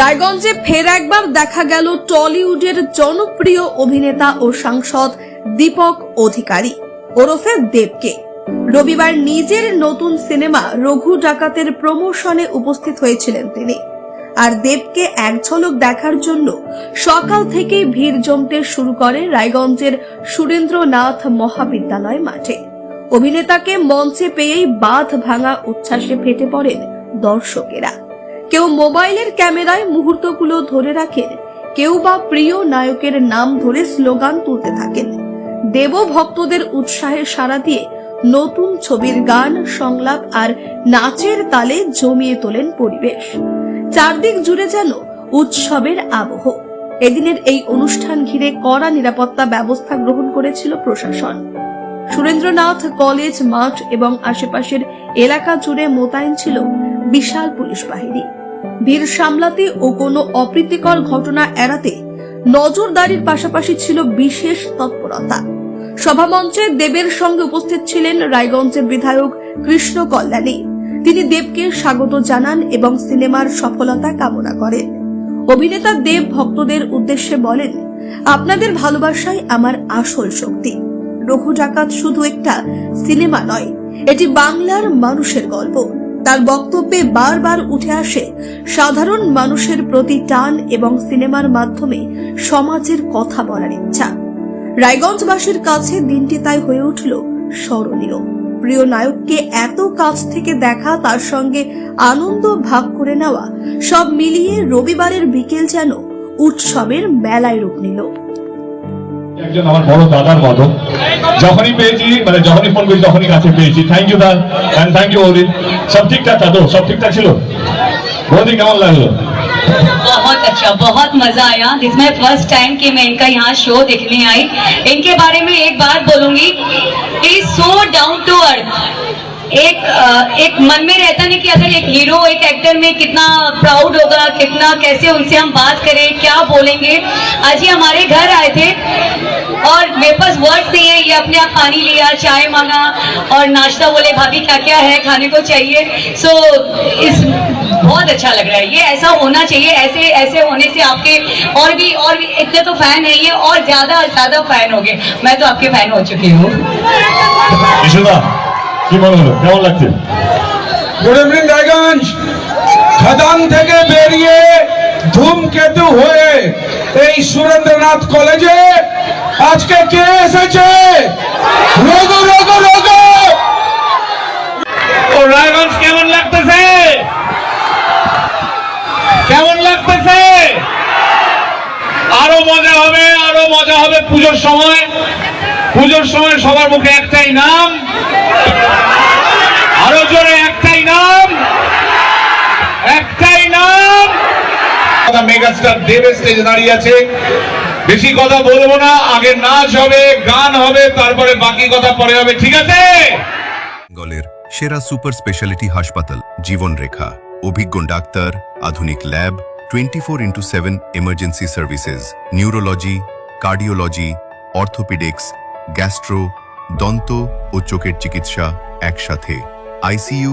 রায়গঞ্জে ফের একবার দেখা গেল টলিউডের জনপ্রিয় অভিনেতা ও সাংসদ দীপক অধিকারী, ওরফে দেবকে। রবিবার নিজের নতুন সিনেমা রঘু ডাকাতের প্রমোশনে উপস্থিত হয়েছিলেন তিনি। আর দেবকে এক ঝলক দেখার জন্য সকাল থেকেই ভিড় জমতে শুরু করে রায়গঞ্জের সুরেন্দ্রনাথ মহাবিদ্যালয় মাঠে। অভিনেতাকে মঞ্চে পেয়েই বাঁধ ভাঙা উচ্ছ্বাসে ফেটে পড়েন দর্শকেরা। কেউ মোবাইলের ক্যামেরায় মুহূর্তগুলো ধরে রাখেন, কেউ বা প্রিয় নায়কের নাম ধরে স্লোগান তুলতে থাকেন। দেব ভক্তদের উৎসাহে সাড়া দিয়ে নতুন ছবির গান, সংলাপ আর নাচের তালে জমিয়ে তোলেন পরিবেশ। চারদিক জুড়ে যেন উৎসবের আবহ। এদিনের এই অনুষ্ঠান ঘিরে কড়া নিরাপত্তা ব্যবস্থা গ্রহণ করেছিল প্রশাসন। সুরেন্দ্রনাথ কলেজ, মাঠ এবং আশেপাশের এলাকা জুড়ে মোতায়েন ছিল বিশাল পুলিশ বাহিনী। ভিড় সামলাতে ও কোনো অপ্রীতিকর ঘটনা এড়াতে নজরদারির পাশাপাশি ছিল বিশেষ তৎপরতা। সভামঞ্চে দেবের সঙ্গে উপস্থিত ছিলেন রায়গঞ্জের বিধায়ক কৃষ্ণ কল্যাণী। তিনি দেবকে স্বাগত জানান এবং সিনেমার সফলতা কামনা করেন। অভিনেতা দেব ভক্তদের উদ্দেশ্যে বলেন, আপনাদের ভালোবাসাই আমার আসল শক্তি। রঘু ডাকাত শুধু একটা সিনেমা নয়, এটি বাংলার মানুষের গল্প। তার বক্তব্যে বারবার উঠে আসে সাধারণ মানুষের প্রতি টান এবং সিনেমার মাধ্যমে সমাজের কথা বলার ইচ্ছা। রায়গঞ্জবাসীর কাছে দিনটি তাই হয়ে উঠল স্মরণীয়। প্রিয় নায়ককে এত কাছ থেকে দেখা, তার সঙ্গে আনন্দ ভাগ করে নেওয়া, সব মিলিয়ে রবিবারের বিকেল যেন উৎসবের মেলায় রূপ নিল। একজন আমার বড় দাদার মতো যখনই পেয়েছি মানে যখনই ফোন করেছি তখনই কাছে পেয়েছি thank you the and thank you Orin সব ঠিকঠাক था তো সব ঠিকঠাক ছিল বৌদি কেমন লাগলো बहुत अच्छा बहुत मजा आया दिस माई फर्स्ट टाइम कि मैं इनका यहाँ शो देखने आई इनके बारे में एक बात बोलूंगी is so down to earth एक एक मन में रहता नहीं कि अगर एक हीरो एक एक्टर में कितना प्राउड होगा कितना कैसे उनसे हम बात करें क्या बोलेंगे। आज ही हमारे घर आए थे और मेरे पास वर्ड्स नहीं है ये अपने आप पानी लिया चाय मांगा और नाश्ता बोले भाभी क्या क्या है? खाने को चाहिए? सो so, इस बहुत अच्छा लग रहा है। ये ऐसा होना चाहिए ऐसे ऐसे होने से आपके और भी और भी इतने तो फ़ैन है ये और ज़्यादा ज़्यादा फ़ैन हो गए मैं तो आपके फ़ैन हो चुकी हूँ। কি মনে হলো কেমন লাগছে? গুড ইভিনিং রায়গঞ্জ খাদান থেকে বেরিয়ে ধূমকেতু হয়ে এই সুরেন্দ্রনাথ কলেজে আজকে কে এসেছে? রঘু রঘু রঘু! ও রায়গঞ্জ কেমন লাগতেছে? কেমন লাগতেছে? আরও মজা হবে আরও মজা হবে পুজোর সময়। পুজোর সময় সবার মুখে একটাই নাম মেগাস্টার দেবের স্টেজে দাঁড়িয়ে আছে। বেশি কথা বলব না, আগে নাচ হবে, গান হবে, তারপরে বাকি কথা পরে হবে, ঠিক আছে? বেঙ্গলের সেরা সুপার স্পেশালিটি হাসপাতাল অভিজ্ঞ ডাক্তার, আধুনিক lab twenty four into seven emergency services neurology cardiology orthopaedics gastro দন্ত ও চোখের চিকিৎসা একসাথে। আইসিইউ